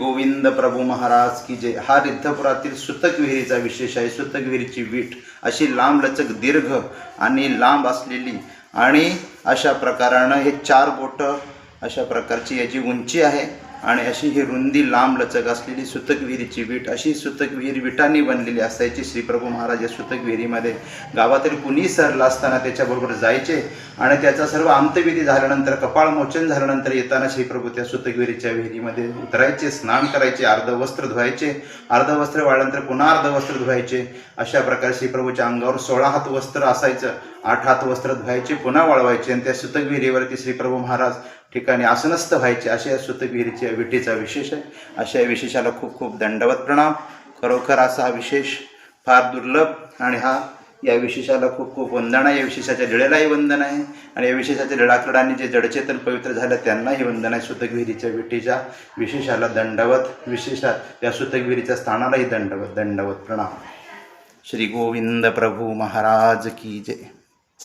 गोविंद प्रभू महाराज की जय. हा रिद्धपुरातील सुतक विहिरीचा विशेष आहे. सुतक विहिरीची वीट अशी लांब लचक दीर्घ आणि लांब असलेली आणि अशा प्रकारानं हे चार बोटं अशा प्रकारची याची उंची आहे. आणि अशी ही रुंदी लांब लचक असलेली सुतक विहिरीची वीट अशी सुतक विहीर विटांनी बनलेली असायची. श्रीप्रभू महाराज या सुतक विहिरीमध्ये गावातील कुणी सरला असताना त्याच्याबरोबर जायचे आणि त्याचा सर्व अंतविधी झाल्यानंतर कपाळ मोचन झाल्यानंतर येताना श्रीप्रभू त्या सुतक विहिरीच्या विहिरीमध्ये उतरायचे स्नान करायचे अर्ध वस्त्र धुवायचे. अर्धवस्त्र वाढल्यानंतर वाळल्यानंतर पुन्हा अर्धवस्त्र धुवायचे. अशा प्रकारे श्रीप्रभूच्या अंगावर सोळा हात वस्त्र असायचं. आठ हात वस्त्र धुवायचे पुन्हा वाळवायचे आणि त्या सुतक विहिरीवरती श्रीप्रभू महाराज ठिकाणी आसनस्थ व्हायचे अशा या विटीचा विशेष आहे. अशा या विशेषाला खूप खूप दंडवत प्रणाम. खरोखर असा हा विशेष फार दुर्लभ आणि हा या विशेषाला खूप खूप वंदन आहे. या विशेषाच्या लिळेलाही वंदन आहे. आणि या विशेषाच्या लिळाकडांनी जे जडचेतन पवित्र झालं त्यांनाही वंदन आहे. सुतगिरीच्या विटीच्या विशेषाला दंडवत विशेषा या सुतगिरीच्या स्थानालाही दंडवत दंडवत प्रणाम. श्री गोविंद प्रभू महाराज की जय.